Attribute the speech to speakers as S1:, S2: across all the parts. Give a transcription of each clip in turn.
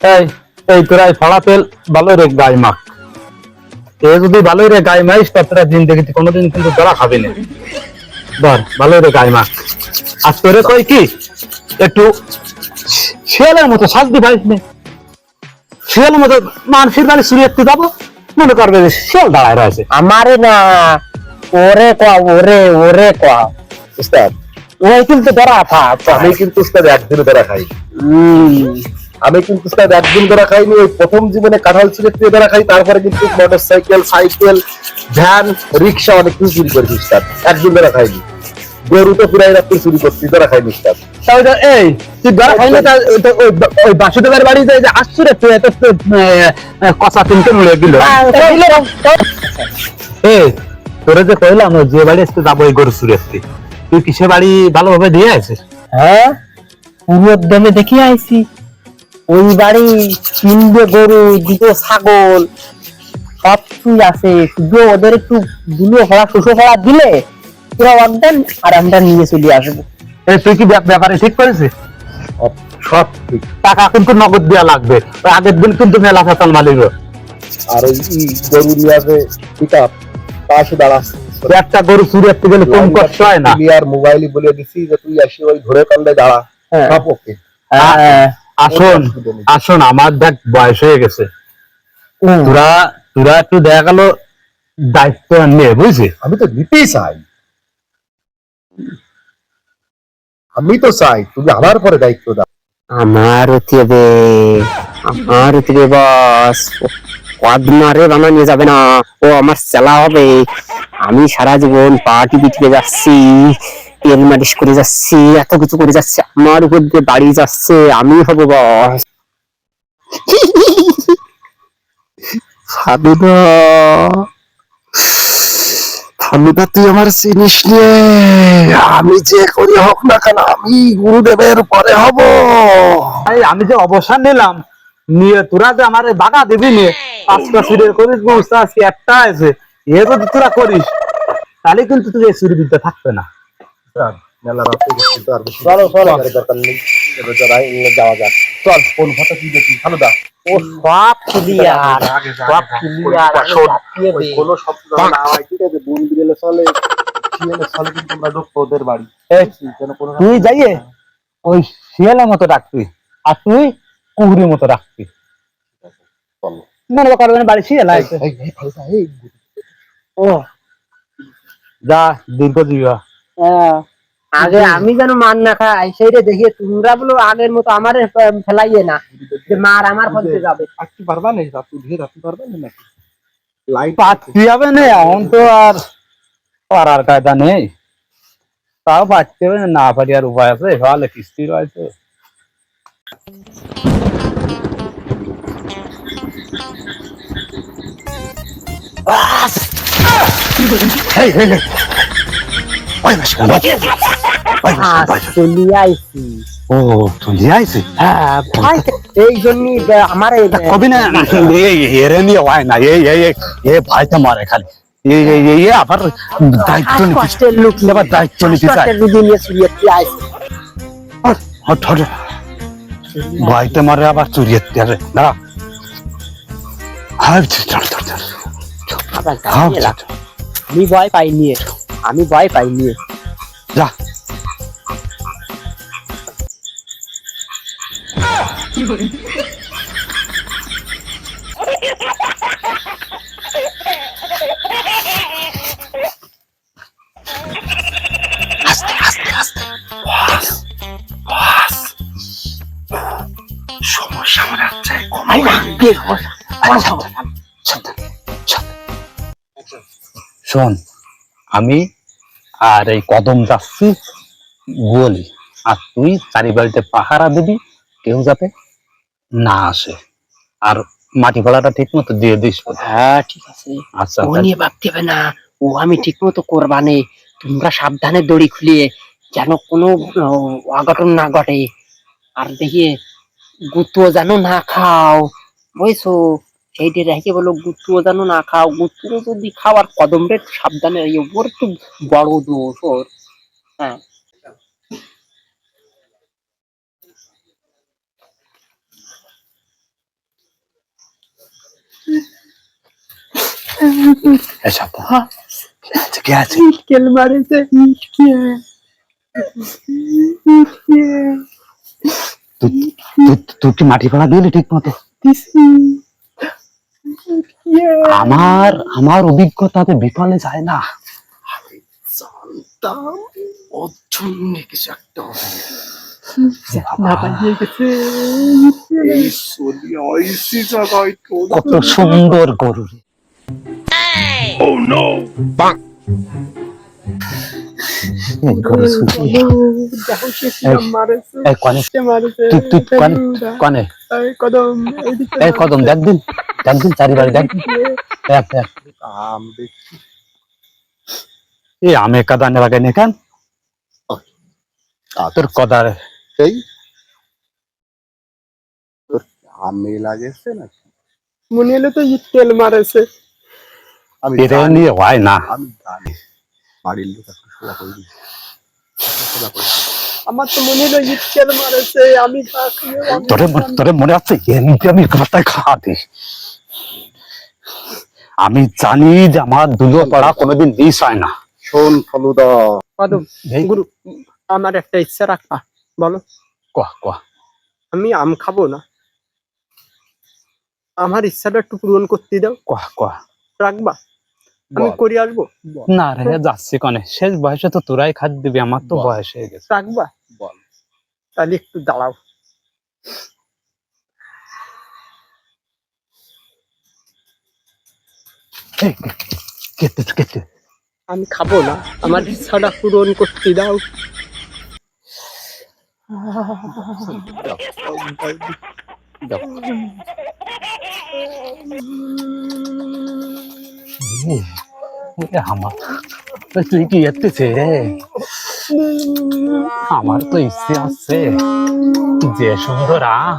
S1: এই এই তোরা এই ফাড়া তেল ভালো রে গায়ে মাখ এ যদি ভালো রে গায়ে মাইস তা তোরা জিন্দগিতে কোনোদিন কিন্তু তোরা খাবি না। ধর ভালো রে গায়ে মাখ আর তোরে কই কি একটু শিয়ালের মতো শান্তি পাইস নে। শিয়ালের মতো মানুষের বাড়ি শুরু একটু যাব মনে করবে যে শিয়াল দাঁড়ায় রয়েছে।
S2: আমারে না ওরে কয়া ওরে ওরে কয়া
S3: উস্তাদ।
S2: ওই কিন্তু ধরা থা
S3: আমি কিন্তু উস্তাদ একদিন ধরা খাই আমি কিন্তু উস্তাদ একদিন ধরা খাইনি ওই প্রথম জীবনে কাঁঠাল ছিঁড়ে দিয়ে ধরা খাই তারপরে কিন্তু motor cycle cycle van rickshaw অনেক কিছু চুরি করেছি উস্তাদ একদিন ধরা খাইনি। গরু তো পুরাই রাত্রে চুরি করছি ধরা খাইনি
S1: তাই এই তুই ধরা খাইলে তা ওই বাসুদেবের বাড়ি যে যে আসছো রে তুই এত কষা তিনটে মুড়ে দিল। এই তোরে যে কইলাম যে বাড়ি আসতে যাব ওই গরু চুরি আসতে তুই কিসে বাড়ি ভালোভাবে দিয়ে আছিস
S2: হ্যাঁ? পুরো দমে দেখি আইছি। ওই বাড়ি তিনটে গরু দুটো ছাগল সব কিছুই আছে। শুধু ওদের একটু দুলো হওয়া শুষো হওয়া দিলে পুরো আর আমরা নিয়ে চলে আসব।
S1: তুই কি ব্যাপারে ঠিক করেছিস?
S3: সব- ঠিক।
S1: টাকা কিন্তু নগদ দেওয়া লাগবে। আগের দিন কিন্তু মেলা ফেতাল মালিক।
S3: আর ওই গরু নিয়ে পিক পাশে দাঁড়াচ্ছে
S1: একটা গরু চুরি আসতে গেলে কম কষ্ট হয় না?
S3: আর মোবাইলে বলে দিছি যে তুই আসি ওই ঘরে কান্দায় দাঁড়া।
S2: হ্যাঁ।
S3: সব ওকে
S2: হ্যাঁ।
S1: আসুন আসুন আমার দেখ বয়স হয়ে গেছে। তোরা তোরা একটু দেখা গেল দায়িত্ব নিয়ে বুঝছিস
S3: আমি তো নিতেই চাই। আমি তো চাই তুমি আমার পরে দায়িত্ব দাও।
S2: আমার থেকে আমার থেকে বস। কদমারে বানা নিয়ে যাবে না। ও আমার চেলা হবে। আমি সারা জীবন পার্টি পিটিয়ে যাচ্ছি। তেল মালিশ করে যাচ্ছি এত কিছু করে যাচ্ছি আমার উপর দিয়ে বাড়ি যাচ্ছে আমি হব বস
S3: তুই আমার চিনিস নে। আমি যে করি হোক না কেন আমি গুরুদেবের পরে হব।
S1: আমি যে অবসর নিলাম নিয়ে তোরা যে আমার বাগা দিবি নিয়ে পাঁচটা সিরিয়াল করিস বুঝতে আছি একটা আছে এ যদি তোরা করিস তাহলে কিন্তু তুই এই চুরি বিদ্যা থাকবে না।
S3: মেলা রাতে গেছি তো আর বেশি চলো চলো। দরকার নেই। এবার যারা যাওয়া যাক। চল কোন ভাতা তুই দেখি? ফালুদা
S2: ও সব ক্লিয়ার সব ক্লিয়ার
S3: ওই কোনো শব্দ না হয়। ঠিক আছে বোন বিড়েলে চলে শিয়ালে চলে কিন্তু আমরা ঢুকবো ওদের বাড়ি। কোনো
S1: তুই যাইয়ে। ওই শিয়ালের মতো রাখবি আর তুই কুহুরির মতো রাখবি মনে করবেন বাড়ি শিয়াল আছে।
S2: ও
S1: যা দীর্ঘ জীবা
S2: আগে আমি যেন মার না খাই সেইটা দেখিয়ে তোমরা বলো আগের মতো আমার ফেলাইয়ে না যে মার আমার ফলতে যাবে।
S3: আটটি পারবা না রাত্রি ধীরে রাত্রি পারবা না নাকি? লাইট
S1: পাচ্ছি হবে না এখন তো আর পারার কায়দা নেই। তাও পাচ্ছি হবে না, না পারি আর উপায় আছে ভালো কিস্তি রয়েছে। এই, এই, এই। মারে খালি আবার দায়িত্ব নিতে দায়িত্ব নিতে ভাইতে মারে আবার চুরিয়ে দাঁড়া চল চল চল।
S2: আমি ভয় পাই নিয়ে আমি ভয় পাই নিয়ে।
S1: যা। সমস্যা হচ্ছে শোন আমি আর এই কদম যাচ্ছি গোলি আর তুই চারি বাড়িতে পাহারা দিবি কেউ যাতে না আসে। আর মাটি ফলাটা ঠিক মতো দিয়ে দিস
S2: হ্যাঁ। ঠিক আছে।
S1: আচ্ছা
S2: ও নিয়ে ভাবতে হবে না। ও আমি ঠিক মতো করবানে। তোমরা সাবধানে দড়ি খুলিয়ে যেন কোনো অঘটন না ঘটে। আর দেখিয়ে গুতুও যেন না খাও। বুঝছ? এই যে রেখে বলো গুত্তু যেন না খাও। গুত্তু যদি খাওয়ার কদম রেট সাবধানে এই ওপর তো বড় দোষ ওর। হ্যাঁ।
S1: মাটি ফাড়া দিলি ঠিক মতো আমার আমার অভিজ্ঞতাতে বিফলে যায় না।
S3: জানতাম ওর জন্য কিছু একটা হবে।
S1: কত সুন্দর গরু কনে। কনে। কনে।
S4: কদম
S1: দেখ দিন দেখ। দিন দেখ
S3: আম দেখি।
S1: এই আমে কাদানে লাগাই নে কেন? তোর কদার।
S3: এই? তোর আমে লাগেছে না
S4: মনে হলো তো ই তেল মারেছে।
S3: আমি
S1: এটা নিয়ে হয় না।
S3: আমি জানি। বাড়ির লোক একটু করে দিই। সোজা করে দিই।
S4: আমার তো মনে হলো ই মারেছে আমি
S1: তোরে তোরে মনে আছে এমনি আমি মাথায় খাওয়াতে আমি জানি যে আমার দুলো পাড়া কোনোদিন মিস হয় না।
S3: শোন ফলুদা।
S4: গুরু আমার একটা ইচ্ছা রাখবা বলো।
S1: কহ কহ
S4: আমি আম খাব না? আমার ইচ্ছাটা একটু পূরণ করতে দাও।
S1: কহ কহ
S4: রাখবা? আমি। করে আসব?
S1: না রে যাচ্ছি কনে। শেষ বয়সে তো তোরাই খাদ দিবি আমার তো বয়স হয়ে গেছে।
S4: রাখবা?
S3: বল।
S4: তাহলে একটু দাঁড়াও।
S1: কেটে কেটে।
S4: আমি খাব না। আমার ইচ্ছাটা পূরণ করতে দাও।
S1: এ, আমার তুই কি এতেছে রে আমার তো ইচ্ছে আছে যে সুন্দর আম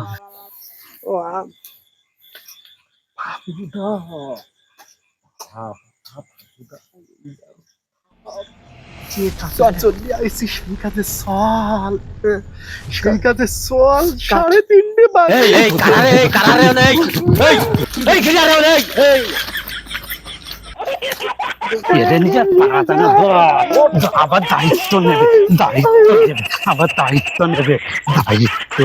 S3: সাড়ে তিনটে
S1: এরে নিজে না আবার দায়িত্ব নেবে দায়িত্ব নেবে আবার দায়িত্ব নেবে দায়িত্ব।